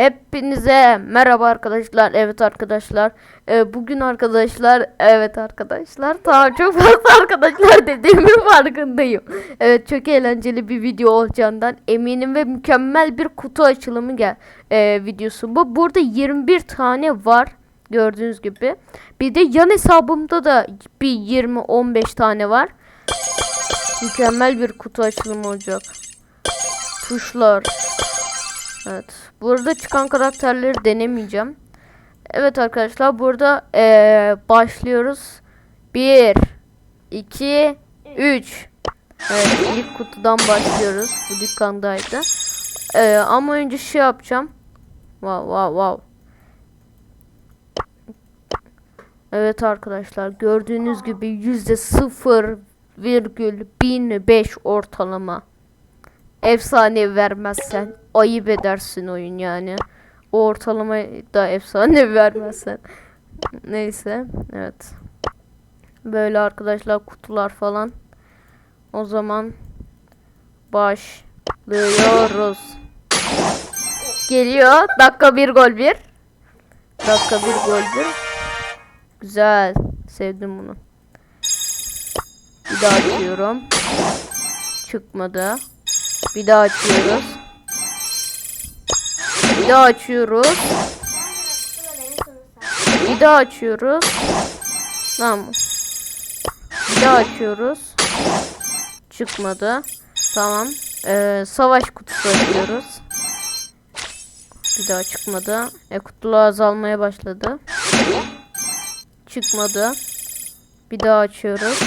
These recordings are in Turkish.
Hepinize merhaba arkadaşlar. Evet arkadaşlar. Ee, bugün arkadaşlar evet arkadaşlar. Tamam çok fazla arkadaşlar dediğimin farkındayım. Evet çok eğlenceli bir video olacağından eminim ve mükemmel bir kutu açılımı gel e, videosu bu. Burada 21 tane var. Gördüğünüz gibi. Bir de yan hesabımda da bir 20-15 tane var. Mükemmel bir kutu açılımı olacak. Tuşlar. Evet. Burada çıkan karakterleri denemeyeceğim. Evet arkadaşlar burada eee, başlıyoruz. 1 2 3 Evet ilk kutudan başlıyoruz. Bu dükkandaydı. Eee, ama önce şey yapacağım. Wow wow wow. Evet arkadaşlar gördüğünüz gibi yüzde sıfır virgül bin beş ortalama. Efsane vermezsen ayıp edersin oyun yani. O ortalamayı da efsane vermezsen. Neyse evet. Böyle arkadaşlar kutular falan. O zaman başlıyoruz. Geliyor. Dakika bir gol bir. Dakika bir gol bir. Güzel. Sevdim bunu. Bir daha açıyorum. Çıkmadı. Bir daha açıyoruz. Bir daha açıyoruz. Bir daha açıyoruz. Tamam. Bir daha açıyoruz. Çıkmadı. Tamam. Ee, savaş kutusu açıyoruz. Bir daha çıkmadı. E kutular azalmaya başladı. Çıkmadı. Bir daha açıyoruz.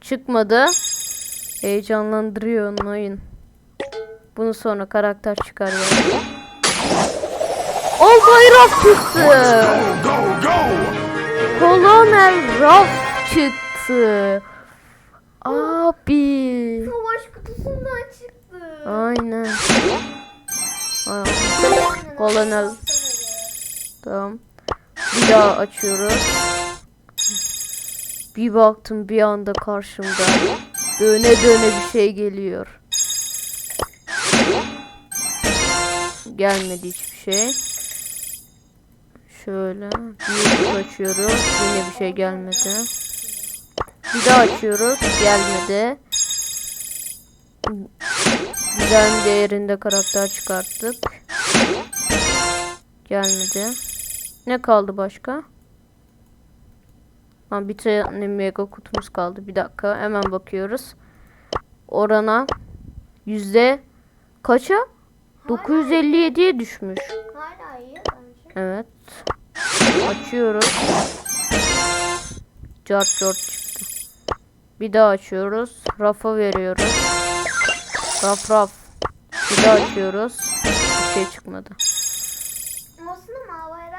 Çıkmadı. Heyecanlandırıyor oyun. Bunu sonra karakter çıkar yani. Ol bayrak çıktı. Kolonel Ruff çıktı. Abi. Savaş kutusundan çıktı. Aynen. Aa, Kolonel. Tamam. Bir daha açıyoruz. Bir baktım bir anda karşımda. Döne döne bir şey geliyor. Gelmedi hiçbir şey. Şöyle bir açıyoruz. Yine bir şey gelmedi. Bir daha açıyoruz. Gelmedi. Güzel değerinde karakter çıkarttık. Gelmedi. Ne kaldı başka? Ha, bir tane mega kutumuz kaldı. Bir dakika hemen bakıyoruz. Orana yüzde kaça? 957'ye düşmüş. Hala iyi bence. Evet. Açıyoruz. Cart cart çıktı. Bir daha açıyoruz. Rafa veriyoruz. Raf raf. Bir daha açıyoruz. Bir şey çıkmadı.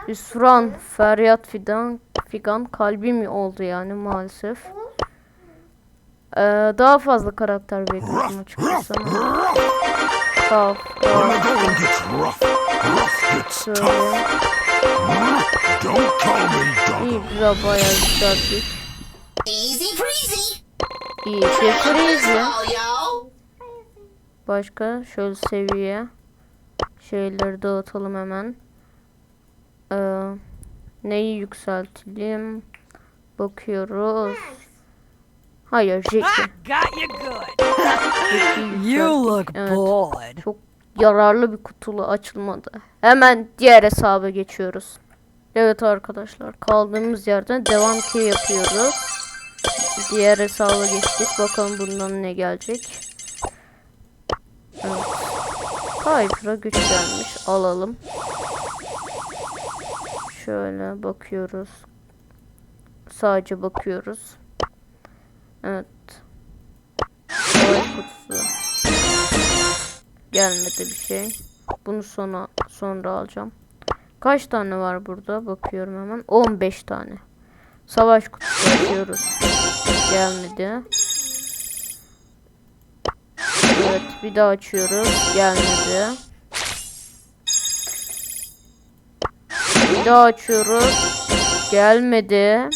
Üsran, feryat fidan, figan kalbim oldu yani maalesef. Ee, daha fazla karakter bekliyordum açıkçası ama. Kaf, When kaf, the going gets rough, rough gets şöyle. tough. Don't call me İyi güzel bayağı. Easy breezy. İyi. Oh, yo. Başka şöyle seviye. Şeyleri dağıtalım hemen. Ee, neyi yükseltelim? Bakıyoruz. Hayır. Got you look bored. Çok yararlı bir kutulu açılmadı. Hemen diğer hesaba geçiyoruz. Evet arkadaşlar kaldığımız yerden devam ki yapıyoruz. Diğer hesaba geçtik. Bakalım bundan ne gelecek. Evet. Kayfıra güç gelmiş. Alalım. Şöyle bakıyoruz. Sadece bakıyoruz. Evet. Savaş kutusu. Gelmedi bir şey. Bunu sonra sonra alacağım. Kaç tane var burada? Bakıyorum hemen. 15 tane. Savaş kutusu açıyoruz. Gelmedi. Evet, bir daha açıyoruz. Gelmedi. Bir daha açıyoruz. Gelmedi.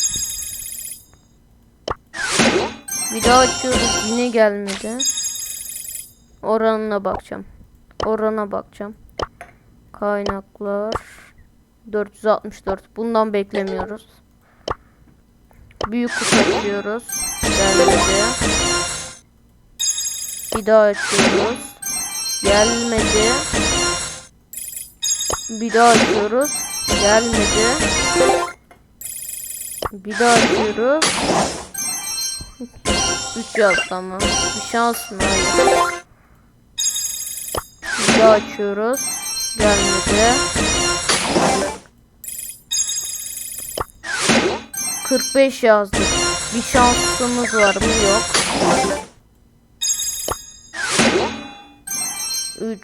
Bir daha açıyoruz. Yine gelmedi. Oranına bakacağım. Orana bakacağım. Kaynaklar 464. Bundan beklemiyoruz. Büyük kutu açıyoruz. Gelmedi. Bir daha açıyoruz. Gelmedi. Bir daha açıyoruz. Gelmedi. Bir daha açıyoruz. 3 yazdı ama. Bir şans mı? Bir açıyoruz. Gelmedi. 45 yazdık. Bir şansımız var mı? Yok. 3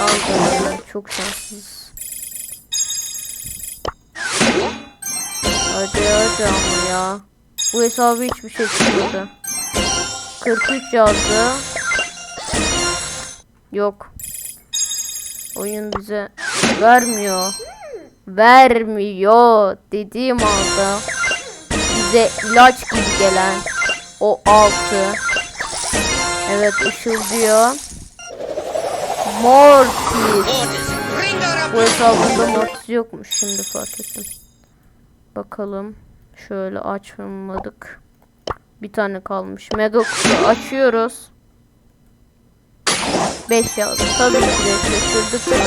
Aldım. Çok şanssız. Hadi hadi ama ya. Bu hesabı hiçbir şey çıkmadı. 43 yazdı. Yok. Oyun bize vermiyor. Vermiyor dediğim anda bize ilaç gibi gelen o altı. Evet ışıldıyor. Mortis. Bu hesabında Mortis yokmuş şimdi fark ettim. Bakalım. Şöyle açmadık. Bir tane kalmış. Mega kutu açıyoruz. 5 yazdı. Tabii ki de şaşırdık ya.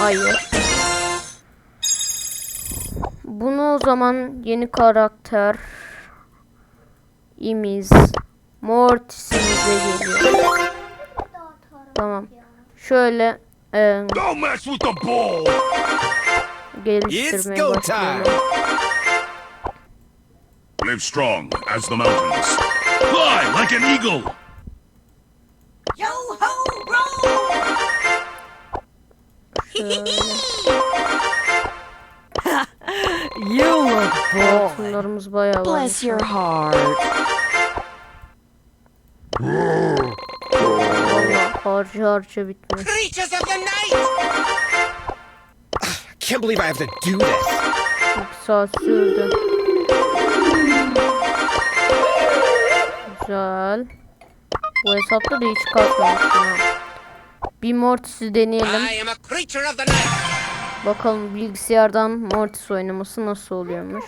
Hayır. Bunu o zaman yeni karakter imiz Mortis'imize geliyor. Tamam. Şöyle e, geliştirmeye başlayalım. Time. Live strong as the mountains. Fly like an eagle. Yo ho roll! You look bored. Bayağı. Bless your heart. Valla harca harca bitmiyor. Creatures of the night! Ah, I Can't believe I have to do this. 2 saat sürdü. Güzel. Bu hesapta da hiç kalkmamıştım. Bir Mortis'i deneyelim. Bakalım bilgisayardan Mortis oynaması nasıl oluyormuş.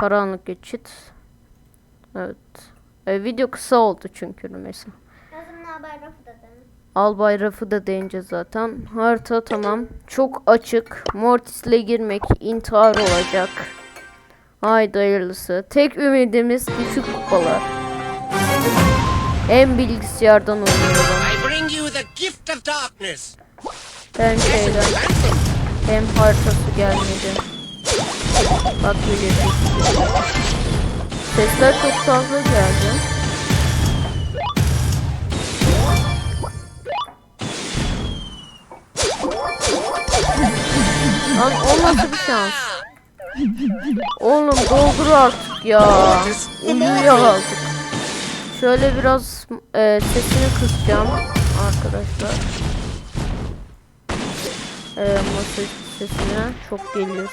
Karanlık geçit. Evet. E, video kısa oldu çünkü mesela. Yazım haber rafı da dene. Albay rafı da deyince zaten. Harita tamam. Çok açık. Mortis'le girmek intihar olacak. Haydi hayırlısı. Tek ümidimiz düşük kupalar. Hem bilgisayardan oynuyorum. I bring you the gift of darkness! Hem şeyden hem haritası gelmedi. Bak bilecek. Sesler çok fazla geldi. Lan o nasıl bir şans? Oğlum doldur artık ya. Uyuyor artık. Şöyle biraz e, sesini kısacağım arkadaşlar. E, masa sesine çok geliyor.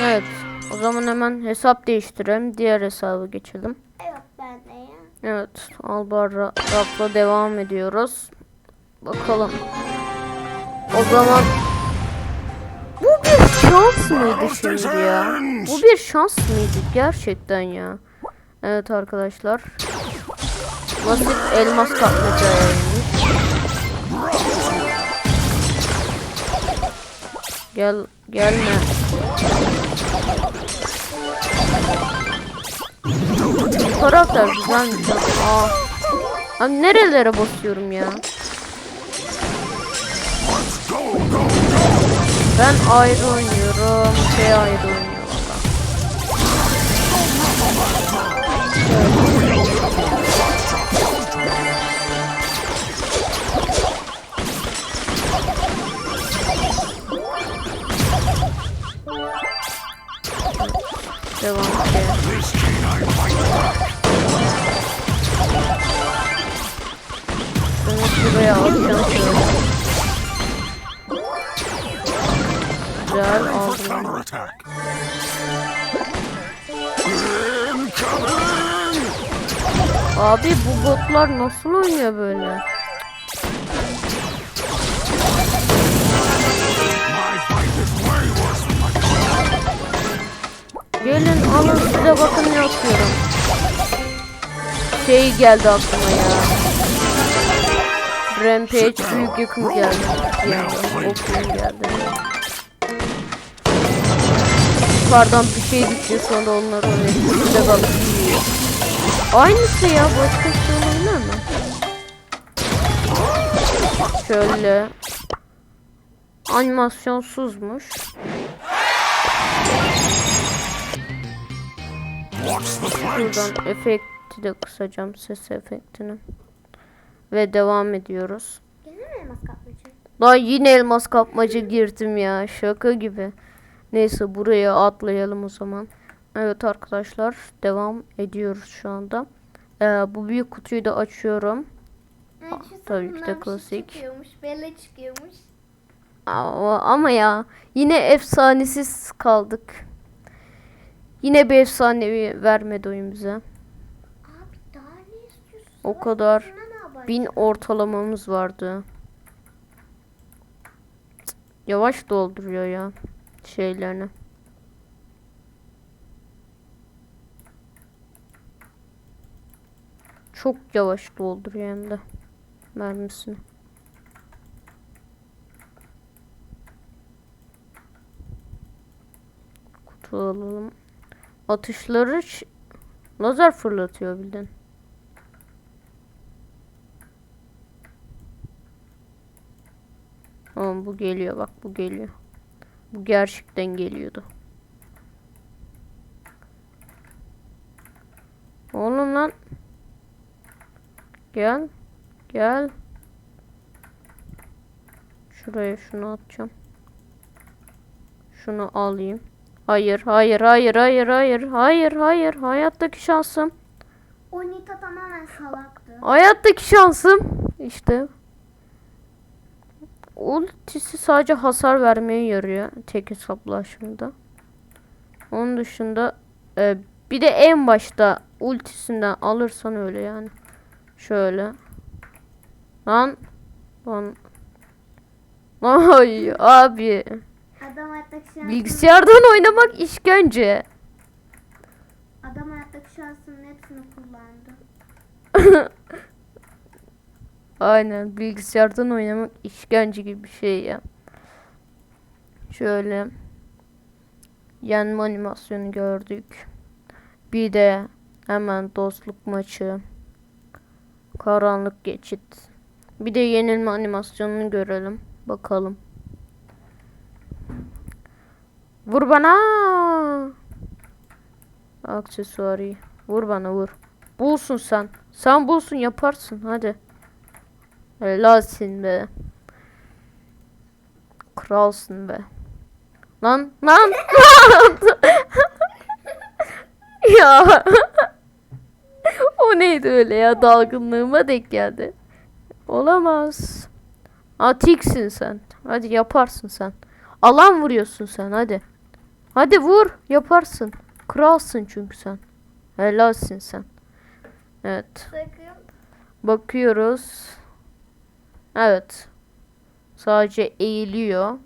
Evet. O zaman hemen hesap değiştirelim. Diğer hesaba geçelim. Evet ben de ya. Evet. Albar Ra- Raf'la devam ediyoruz. Bakalım. O zaman bu bir şans mıydı şimdi ya? Bu bir şans mıydı gerçekten ya? Evet arkadaşlar. Basit elmas kapmacaymış. Gel gelme. Bu karakter güzelmiş. Aa. Abi nerelere basıyorum ya? Ben ayrı oynuyorum. Şey ayrı oynuyor valla. Devam ki. Bunu buraya alacağım şöyle. Güzel aldım. Abi bu botlar nasıl oynuyor böyle? Gelin alın size bakın ne atıyorum. Şey geldi aklıma ya. Rampage büyük yakın geldi. Yani okuyun geldi. Yukarıdan bir şey gitti sonra onlar oraya size bakın yiyor. Aynısı ya başka şey olabilir mi? Şöyle. Animasyonsuzmuş. Buradan efekti de kısacağım ses efektini. Ve devam ediyoruz. Gene mi elmas kapmacı? Lan yine elmas kapmaca girdim ya şaka gibi. Neyse buraya atlayalım o zaman. Evet arkadaşlar devam ediyoruz şu anda. Ee, bu büyük kutuyu da açıyorum. Şu tabii ki de şey klasik. Çıkıyormuş, belle çıkıyormuş. Ama, ama ya yine efsanesiz kaldık. Yine bir efsanevi vermedi oyun bize. Abi daha ne istiyorsun? O kadar bin ortalamamız vardı. Cık, Yavaş dolduruyor ya şeylerini. Çok yavaş dolduruyor hem de mermisini. Kutu alalım. Atışları lazer fırlatıyor bildiğin. Tamam bu geliyor bak bu geliyor. Bu gerçekten geliyordu. Oğlum lan. Gel. Gel. Şuraya şunu atacağım. Şunu alayım. Hayır, hayır, hayır, hayır, hayır, hayır, hayır. Hayattaki şansım. O Nita tamamen salaktı. Hayattaki şansım. İşte. Ultisi sadece hasar vermeye yarıyor. Tek hesaplaşmada. Onun dışında e, bir de en başta ultisinden alırsan öyle yani. Şöyle. Lan. Lan. Ay abi. Adam hayattaki Bilgisayardan oynamak işkence. adam hayattaki şansının hepsini kullandı. Aynen bilgisayardan oynamak işkence gibi bir şey ya. Şöyle yenme animasyonu gördük. Bir de hemen dostluk maçı. Karanlık geçit. Bir de yenilme animasyonunu görelim. Bakalım. Vur bana. Aksesuarı. Vur bana vur. Bulsun sen. Sen bulsun yaparsın hadi. Helalsin be. Kralsın be. Lan lan. ya. o neydi öyle ya dalgınlığıma denk geldi. Olamaz. Atiksin sen. Hadi yaparsın sen. Alan vuruyorsun sen hadi. Hadi vur yaparsın. Kralsın çünkü sen. Helalsin sen. Evet. Bakıyoruz. Evet. Sadece eğiliyor.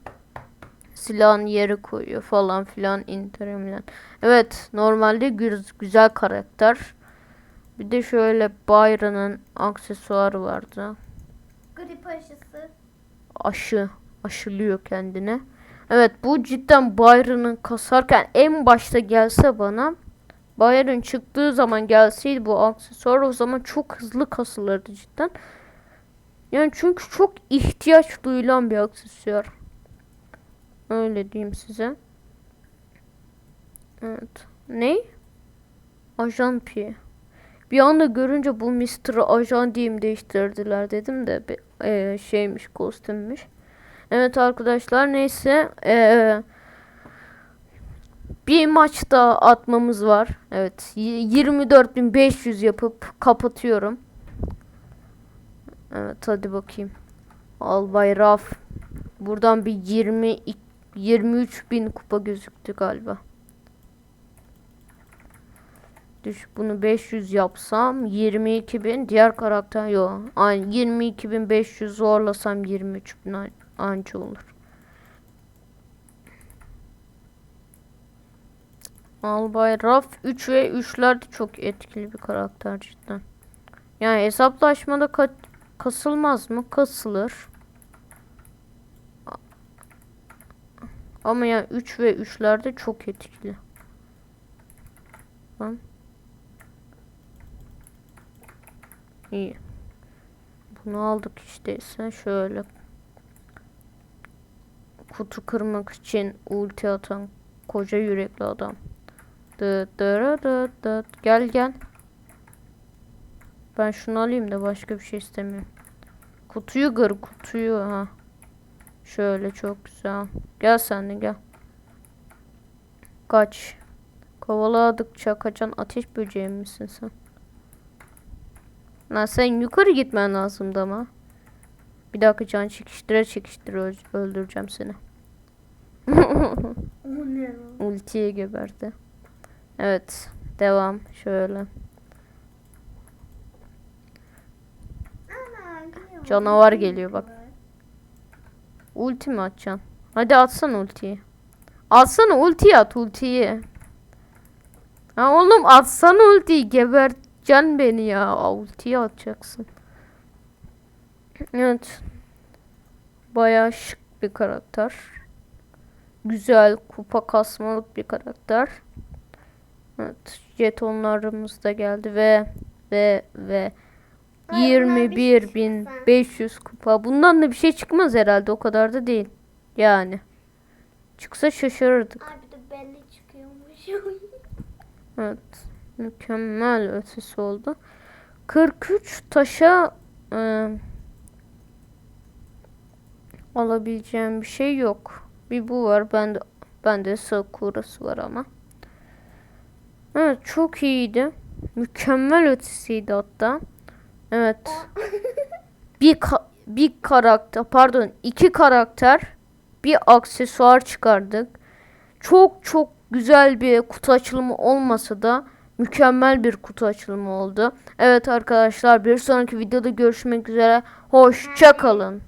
Silahın yere koyuyor falan filan indirimilen. Evet normalde güz- güzel karakter. Bir de şöyle Byron'ın aksesuarı vardı. Grip aşısı. Aşı. Aşılıyor kendine. Evet bu cidden Byron'ın kasarken en başta gelse bana Byron çıktığı zaman gelseydi bu aksesuar o zaman çok hızlı kasılırdı cidden. Yani çünkü çok ihtiyaç duyulan bir aksesuar. Öyle diyeyim size. Evet. Ne? Ajan P. Bir anda görünce bu Mr. Ajan diyeyim değiştirdiler dedim de bir, eee, şeymiş kostümmüş. Evet arkadaşlar neyse eee, bir maçta atmamız var. Evet y- 24.500 yapıp kapatıyorum. Evet hadi bakayım. Albay Raf. Buradan bir 20 23 bin kupa gözüktü galiba. düşük. Bunu 500 yapsam 22.000 diğer karakter yok. Aynı 22.500 zorlasam 23.000 an- anca olur. Albay Raf 3 ve 3'ler de çok etkili bir karakter cidden. Yani hesaplaşmada ka- kasılmaz mı? Kasılır. Ama yani 3 ve 3'ler de çok etkili. Lan. İyi. Bunu aldık işte ise şöyle. Kutu kırmak için ulti atan koca yürekli adam. Dıt dırı dıt dıt. Gel gel. Ben şunu alayım da başka bir şey istemiyorum. Kutuyu kır kutuyu ha. Şöyle çok güzel. Gel sen de gel. Kaç. Kovaladıkça kaçan ateş böceği misin sen? Lan sen yukarı gitmen lazımdı ama. Bir dakika can çekiştire çekiştire öl- öldüreceğim seni. O ne lan? Ultiye geberdi. Evet. Devam. Şöyle. Ana, geliyor. Canavar geliyor bak. Ulti mi atacaksın? Hadi atsana ultiyi. Atsana ultiyi at ultiyi. Ha oğlum atsana ultiyi geberteceksin beni ya. Ultiyi atacaksın. Evet. Bayağı şık bir karakter. Güzel kupa kasmalık bir karakter. Evet. Jetonlarımız da geldi ve ve ve Ay, bunlar bir şey 21.500 kupa. Bundan da bir şey çıkmaz herhalde. O kadar da değil. Yani. Çıksa şaşırırdık. Ay bir de belli çıkıyormuş. Evet. Mükemmel ötesi oldu. 43 taşa e, alabileceğim bir şey yok. Bir bu var. Bende bende Sakura'sı var ama. Evet çok iyiydi. Mükemmel ötesiydi hatta. Evet. bir ka- bir karakter pardon iki karakter bir aksesuar çıkardık. Çok çok güzel bir kutu açılımı olmasa da mükemmel bir kutu açılımı oldu. Evet arkadaşlar bir sonraki videoda görüşmek üzere. Hoşça kalın.